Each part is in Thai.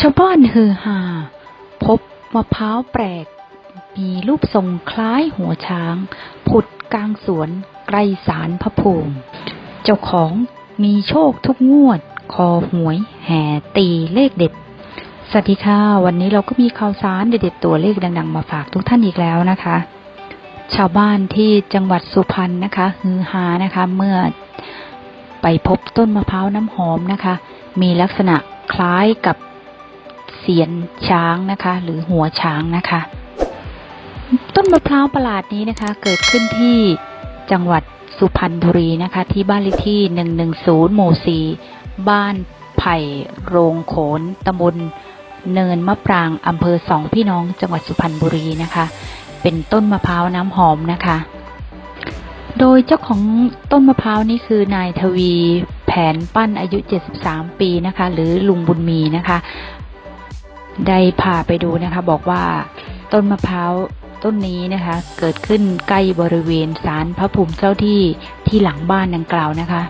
ชาวบ้านฮือฮาพบมะพร้าวแปลก มีรูปทรงคล้ายหัวช้าง ผุดกลางสวนใกล้ศาลพระภูมิ เจ้าของมีโชคทุกงวด คอหวยแห่ตีเลขเด็ด สวัสดีค่ะ วันนี้เราก็มีข่าวสารเด็ดๆตัวเลขดัง ๆ มาฝากทุกท่านอีกแล้วนะคะ ชาวบ้านที่จังหวัดสุพรรณนะคะฮือฮานะคะ เมื่อไปพบต้นมะพร้าวน้ำหอมนะคะ มีลักษณะคล้ายกับ เสียนช้างนะคะ หรือหัวช้างนะคะ ต้นมะพร้าวประหลาดนี้นะคะ เกิดขึ้นที่จังหวัดสุพรรณบุรีนะคะ ที่บ้านเลขที่ 110 หมู่ 4 บ้านไผ่โรงโขนตำบลเนินมะปรางอำเภอสองพี่น้องจังหวัดสุพรรณบุรีนะคะ เป็นต้นมะพร้าวน้ำหอมนะคะ โดยเจ้าของต้นมะพร้าวนี่คือนายทวีแผนปั้นอายุ 73 ปีนะคะ หรือลุงบุญมีนะคะ ได้พาไปดูนะคะ บอกว่าต้นมะพร้าวต้นนี้นะคะ เกิดขึ้นใกล้บริเวณศาลพระภูมิเจ้าที่ที่หลังบ้านดังกล่าวนะคะ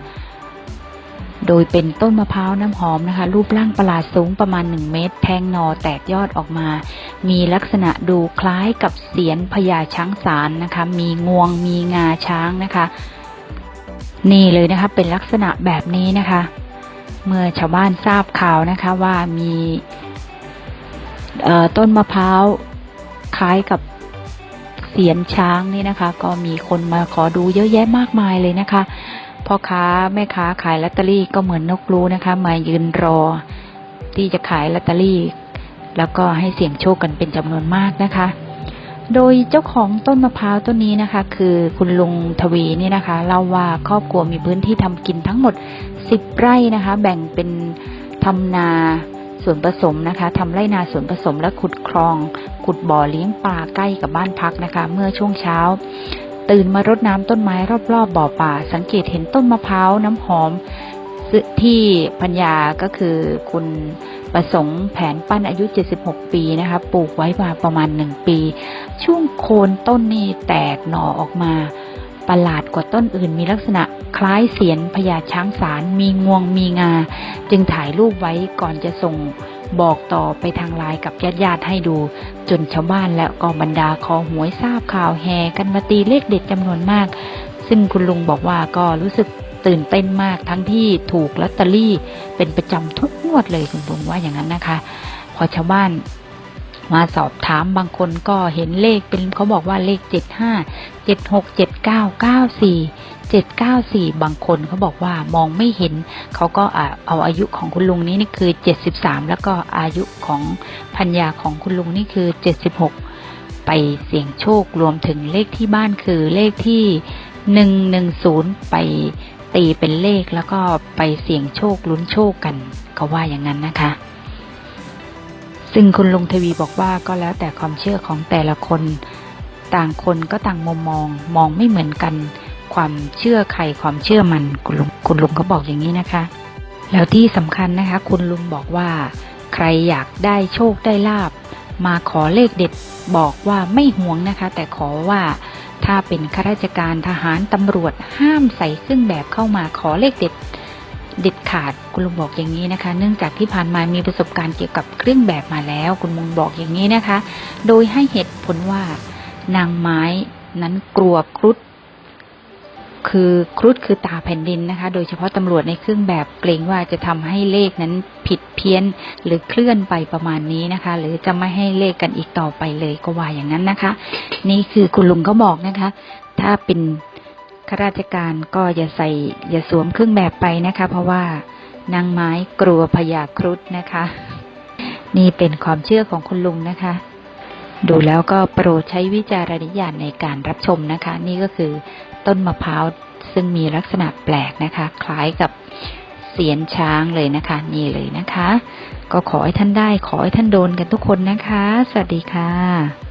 โดยเป็นต้นมะพร้าวน้ำหอมนะคะ รูปร่างประหลาดสูงประมาณ 1 เมตร แทงหนอแตกยอดออกมา มีลักษณะดูคล้ายกับเสียนพญาช้างสารนะคะ มีงวงมีงาช้างนะคะ นี่เลยนะคะ เป็นลักษณะแบบนี้นะคะ เมื่อชาวบ้านทราบข่าวนะคะว่ามี ต้นมะพร้าวคล้ายกับเสียนช้างนี่นะคะ ก็มีคนมาขอดูเยอะแยะมากมายเลยนะคะพ่อค้าแม่ค้าขายลอตเตอรี่ก็เหมือนนกรู้นะคะ มายืนรอ ที่จะขายลอตเตอรี่ แล้วก็ให้เสี่ยงโชคกันเป็นจำนวนมากนะคะ โดยเจ้าของต้นมะพร้าวต้นนี้นะคะ คือคุณลุงทวีนี่นะคะเล่าว่าครอบครัวมีพื้นที่ทำกินทั้งหมด 10 ไร่นะคะ แบ่งเป็นทำนา ส่วนผสมนะคะทำไร่นาส่วนผสมและขุดคลอง ขุดบ่อเลี้ยงปลาใกล้กับบ้านพักนะคะ เมื่อช่วงเช้า ตื่นมารดน้ำต้นไม้รอบๆบบ่อป่า สังเกตเห็นต้นมะพร้าวน้ำหอมที่พัญญาก็คือคุณประสงค์แผนปั้นอายุ 76 ปีนะคะปลูกไว้มาประมาณ 1 ปี ช่วงโคนต้นนี่แตกหน่อออกมา ประหลาดกว่าต้นอื่นมีลักษณะคล้ายเสียนพญาช้างสารมีงวงมีงา จึงถ่ายรูปไว้ก่อนจะส่งบอกต่อไปทางไลน์กับญาติๆให้ดู จนชาวบ้านและกองบรรดาคอหวยทราบข่าวแห่กันมาตีเลขเด็ดจำนวนมาก ซึ่งคุณลุงบอกว่าก็รู้สึกตื่นเต้นมากทั้งที่ถูกลอตเตอรี่เป็นประจำทุกงวดเลยคุณลุงว่าอย่างนั้นนะคะ พอชาวบ้าน มาสอบถามบางคนก็เห็นเลขเป็นเขาบอกว่าเลขเจ็ดห้าเจ็ดหกเจ็ดเก้าเก้าสี่เจ็ดเก้าสี่บางคนเขาบอกว่ามองไม่เห็น เขาก็เอาอายุของคุณลุงนี้นี่คือเจ็ดสิบสามแล้วก็อายุของพัญญาของคุณลุงนี่คือเจ็ดสิบหกไปเสี่ยงโชครวมถึงเลขที่บ้านคือเลขที่หนึ่งหนึ่งศูนย์ไปตีเป็นเลขแล้วก็ไปเสี่ยงโชคลุ้นโชคกัน ก็ว่าอย่างนั้นนะคะ ซึ่งคุณลุงทวีบอกว่าก็แล้วแต่ความเชื่อของแต่ละคน ต่างคนก็ต่างมุมมอง มองไม่เหมือนกัน ความเชื่อใครความเชื่อมันคุณลุงคุณลุงก็บอกอย่างนี้นะคะ แล้วที่สำคัญนะคะ คุณลุงบอกว่า ใครอยากได้โชคได้ลาบ มาขอเลขเด็ดบอกว่าไม่ห่วงนะคะ แต่ขอว่าถ้าเป็นข้าราชการทหารตำรวจห้ามใส่เครื่องแบบเข้ามาขอเลขเด็ด เด็ดขาดคุณลุงบอกอย่างนี้นะคะ เนื่องจากที่ผ่านมามีประสบการณ์เกี่ยวกับเครื่องแบบมาแล้ว คุณลุงบอกอย่างนี้นะคะ โดยให้เหตุผลว่านางไม้นั้นกลัวครุฑคือครุฑคือตาแผ่นดินนะคะ โดยเฉพาะตำรวจในเครื่องแบบเกรงว่าจะทำให้เลขนั้นผิดเพี้ยนหรือเคลื่อนไปประมาณนี้นะคะ หรือจะไม่ให้เลขกันอีกต่อไปเลยก็ว่าอย่างนั้นนะคะ นี่คือคุณลุงเขาบอกนะคะ ถ้าเป็น ข้าราชการก็อย่าใส่อย่าสวมเครื่องแบบไปนะคะ เพราะว่านางไม้กลัวพญาครุฑนะคะ นี่เป็นความเชื่อของคุณลุงนะคะ ดูแล้วก็โปรดใช้วิจารณญาณในการรับชมนะคะ นี่ก็คือต้นมะพร้าวซึ่งมีลักษณะแปลกนะคะ คล้ายกับเสียนช้างเลยนะคะ นี่เลยนะคะ ก็ขอให้ท่านได้ขอให้ท่านโดนกันทุกคนนะคะ สวัสดีค่ะ